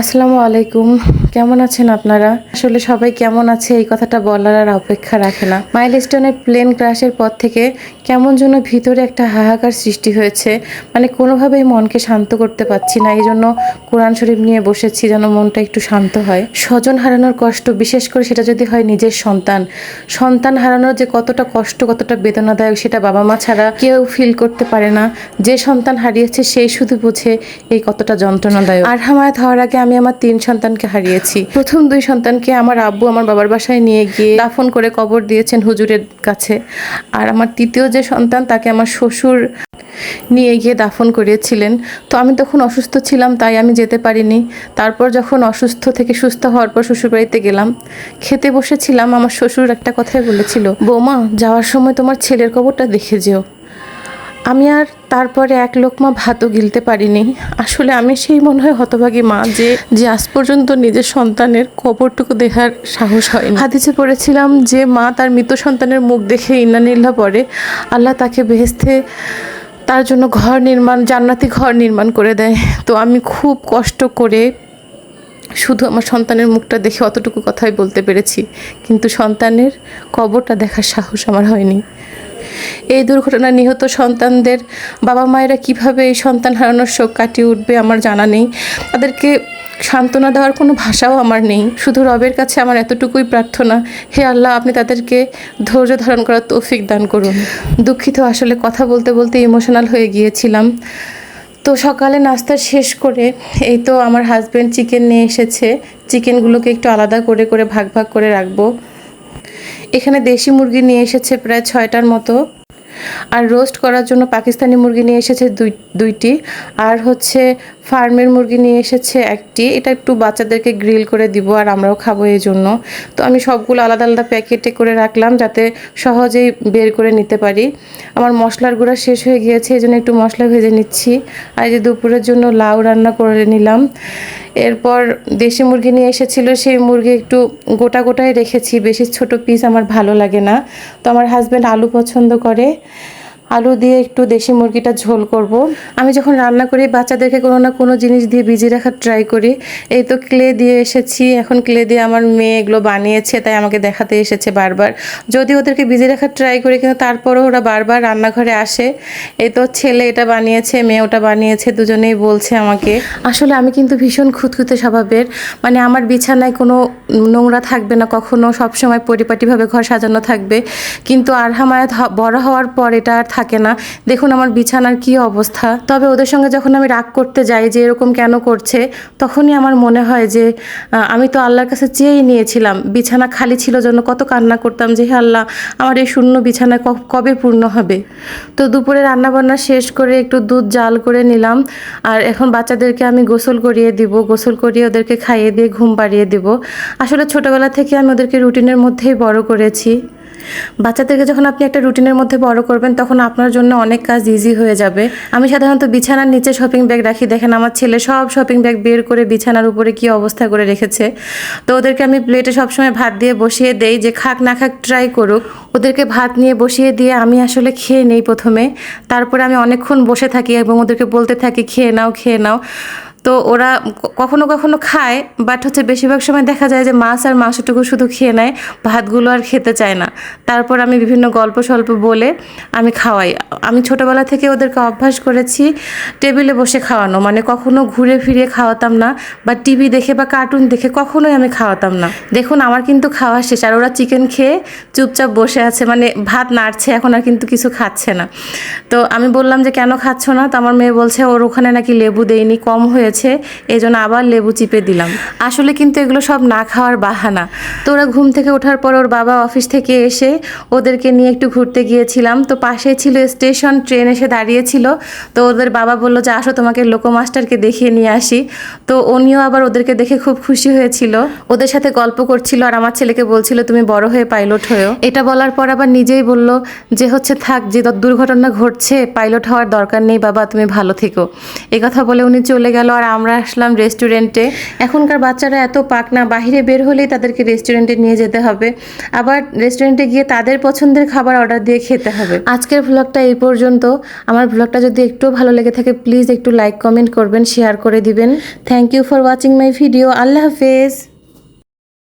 আসসালামু আলাইকুম। কেমন আছেন আপনারা? আসলে সবাই কেমন আছে এই কথাটা বলার আর অপেক্ষা রাখে না। মাইলস্টোনের প্লেন ক্রাশের পর থেকে কেমন যেন ভিতরে একটা হাহাকার সৃষ্টি হয়েছে। মানে কোনোভাবেই মনকে শান্ত করতে পারছি না। এই জন্য কোরআন শরীফ নিয়ে বসেছি যেন মনটা একটু শান্ত হয়। স্বজন হারানোর কষ্ট, বিশেষ করে সেটা যদি হয় নিজের সন্তান। সন্তান হারানোর যে কতটা কষ্ট, কতটা বেদনাদায়ক, সেটা বাবা মা ছাড়া কেউ ফিল করতে পারে না। যে সন্তান হারিয়েছে সেই শুধু বোঝে এই কতটা যন্ত্রণাদায়ক। আর হামায়াত হওয়ার আগে আমি আমার তিন সন্তানকে হারিয়েছি। প্রথম দুই সন্তানকে আমার আব্বু আমার বাবার বাসায় নিয়ে গিয়ে দাফন করে কবর দিয়েছেন হুজুরের কাছে। আর আমার তৃতীয় যে সন্তান, তাকে আমার শ্বশুর নিয়ে গিয়ে দাফন করিয়েছিলেন। তো আমি তখন অসুস্থ ছিলাম, তাই আমি যেতে পারিনি। তারপর যখন অসুস্থ থেকে সুস্থ হওয়ার পর শ্বশুরবাড়িতে গেলাম। খেতে বসেছিলাম, আমার শ্বশুর একটা কথাই বলেছিল, বৌমা, যাওয়ার সময় তোমার ছেলের কবরটা দেখে যেও। আমি আর তারপরে এক লোকমা ভাতও গিলতে পারিনি। আসলে আমি সেই মনে হয় হতভাগী মা যে যে আজ পর্যন্ত নিজের সন্তানের কবরটুকু দেখার সাহস হয়নি। হাদিসে পড়েছিলাম যে মা তার মৃত সন্তানের মুখ দেখে ইন্নানিল্লা পরে আল্লাহ তাকে বেহেস্তে তার জন্য ঘর নির্মাণ, জান্নাতি ঘর নির্মাণ করে দেয়। তো আমি খুব কষ্ট করে শুধু আমার সন্তানের মুখটা দেখে অতটুকু কথাই বলতে পেরেছি। কিন্তু সন্তানের কবরটা দেখার সাহস আমার হয়নি। এই দুর্ঘটনায় নিহত সন্তানদের বাবা মায়েরা কীভাবে এই সন্তান হারানোর শোক কাটিয়ে উঠবে আমার জানা নেই। তাদেরকে সান্ত্বনা দেওয়ার কোনো ভাষাও আমার নেই। শুধু রবের কাছে আমার এতটুকুই প্রার্থনা। হে আল্লাহ, আপনি তাদেরকে ধৈর্য ধারণ করার তৌফিক দান করুন। দুঃখিত, আসলে কথা বলতে বলতে ইমোশনাল হয়ে গিয়েছিলাম। তো সকালে নাস্তা শেষ করে এই তো আমার হাজব্যান্ড চিকেন নিয়ে এসেছে। চিকেনগুলোকে একটু আলাদা করে করে ভাগ ভাগ করে রাখব। এখানে দেশি মুরগি নিয়ে এসেছে প্রায় ছয়টার মতো। আর রোস্ট করার জন্য পাকিস্তানি মুরগি নিয়ে এসেছে দুই, দুইটি। আর হচ্ছে ফার্মের মুরগি নিয়ে এসেছে একটি। এটা একটু বাচ্চাদেরকে গ্রিল করে দিব আর আমরাও খাব এই জন্য। তো আমি সবগুলো আলাদা আলাদা প্যাকেটে করে রাখলাম যাতে সহজেই বের করে নিতে পারি। আমার মশলার গুঁড়া শেষ হয়ে গিয়েছে, এই জন্য একটু মশলা ভেজে নিচ্ছি। আর এই যে দুপুরের জন্য লাউ রান্না করে নিলাম। এরপর দেশি মুরগি নিয়ে এসেছিল, সেই মুরগি একটু গোটা গোটাই রেখেছি। বেশি ছোট পিস আমার ভালো লাগে না। তো আমার হাজব্যান্ড আলু পছন্দ করে। okay আলু দিয়ে একটু দেশি মুরগিটা ঝোল করব। আমি যখন রান্না করি, বাচ্চাদেরকে কোনো না কোনো জিনিস দিয়ে ভিজিয়ে রাখার ট্রাই করি। এই তো ক্লে দিয়ে এসেছি। এখন ক্লে দিয়ে আমার মেয়ে এগুলো বানিয়েছে, তাই আমাকে দেখাতে এসেছে বারবার। যদি ওদেরকে ভিজিয়ে রাখার ট্রাই করি, কিন্তু তারপরও ওরা বারবার রান্নাঘরে আসে। এই তো ছেলে এটা বানিয়েছে, মেয়ে ওটা বানিয়েছে, দুজনেই বলছে আমাকে। আসলে আমি কিন্তু ভীষণ খুঁতখুঁতে স্বভাবের। মানে আমার বিছানায় কোনো নোংরা থাকবে না, কখনো সবসময় পরিপাটিভাবে ঘর সাজানো থাকবে। কিন্তু আরহামায়াত বড় হওয়ার পর এটা আর থাকে না। দেখুন আমার বিছানার কি অবস্থা। তবে ওদের সঙ্গে যখন আমি রাগ করতে যাই যে এরকম কেন করছে, তখনই আমার মনে হয় যে আমি তো আল্লাহর কাছে চেয়েই নিয়েছিলাম। বিছানা খালি ছিল জন্য কত কান্না করতাম যে হে আল্লাহ, আমার এই শূন্য বিছানা কবে পূর্ণ হবে? তো দুপুরে রান্না বান্না শেষ করে একটু দুধ জাল করে নিলাম। আর এখন বাচ্চাদেরকে আমি গোসল করিয়ে দিব। গোসল করিয়ে ওদেরকে খাইয়ে দিয়ে ঘুম পাড়িয়ে দিব। আসলে ছোটবেলা থেকে আমি ওদেরকে রুটিনের মধ্যেই বড় করেছি। বাচ্চাদেরকে যখন আপনি একটা রুটিনের মধ্যে বড় করবেন, তখন আপনার জন্য অনেক কাজ ইজি হয়ে যাবে। আমি সাধারণত বিছানার নিচে শপিং ব্যাগ রাখি। দেখেন, আমার ছেলে সব শপিং ব্যাগ বের করে বিছানার উপরে কি অবস্থা করে রেখেছে। তো ওদেরকে আমি প্লেটে সবসময় ভাত দিয়ে বসিয়ে দেই যে, খাক, না খাক ট্রাই করুক। ওদেরকে ভাত নিয়ে বসিয়ে দিয়ে আমি আসলে খেয়ে নেই প্রথমে। তারপরে আমি অনেকক্ষণ বসে থাকি এবং ওদেরকে বলতে থাকি, খেয়ে নাও খেয়ে নাও। তো ওরা কখনো কখনো খায় বাট হচ্ছে বেশিরভাগ সময় দেখা যায় যে মাছ আর মাংসটুকু শুধু খেয়ে নেয়, ভাতগুলো আর খেতে চায় না। তারপর আমি বিভিন্ন গল্প সল্প বলে আমি খাওয়াই। আমি ছোটোবেলা থেকে ওদেরকে অভ্যাস করেছি টেবিলে বসে খাওয়ানো। মানে কখনো ঘুরে ফিরে খাওয়াতাম না, বা টিভি দেখে বা কার্টুন দেখে কখনোই আমি খাওয়াতাম না। দেখুন, আমার কিন্তু খাওয়া শেষ। আর ওরা চিকেন খেয়ে চুপচাপ বসে আছে। মানে ভাত নাড়ছে, এখন আর কিন্তু কিছু খাচ্ছে না। তো আমি বললাম যে, কেন খাচ্ছ না? তো আমার মেয়ে বলছে, ওর ওখানে নাকি লেবু দেয়নি, কম হয়েছে এই জন্য আবার লেবু চিপে দিলাম। আসলে কিন্তু এগুলো সব না খাওয়ার বাহানা। তো ওরা ঘুম থেকে ওঠার পর ওর বাবা অফিস থেকে এসে ওদেরকে নিয়ে একটু ঘুরতে গিয়েছিলাম। তো পাশে ছিল স্টেশন, ট্রেন এসে দাঁড়িয়েছিল। তো ওদের বাবা বলল, যে, আসো, তোমাকে লোকো মাস্টারকে দেখিয়ে নিয়ে আসি। তো উনিও আবার ওদেরকে দেখে খুব খুশি হয়েছিল। ওদের সাথে গল্প করছিল আর আমার ছেলেকে বলছিল, তুমি বড় হয়ে পাইলট হয়েও। এটা বলার পর আবার নিজেই বলল যে, হচ্ছে, থাক, যে দুর্ঘটনা ঘটছে, পাইলট হওয়ার দরকার নেই, বাবা, তুমি ভালো থেকো। কথা বলে উনি চলে গেল আর আবার আমরা আসলাম রেস্টুরেন্টে এখনকার বাচ্চারা এত পাক না বাহিরে বের হলেই তাদেরকে রেস্টুরেন্টে নিয়ে যেতে হবে। আবার রেস্টুরেন্টে গিয়ে তাদের পছন্দের খাবার অর্ডার দিয়ে খেতে হবে। আজকের ভ্লগটা এই পর্যন্ত। আমার ভ্লগটা যদি একটু ভালো লেগে থাকে প্লিজ একটু লাইক কমেন্ট করবেন শেয়ার করে দিবেন। Thank you for watching my video Allah হাফেজ।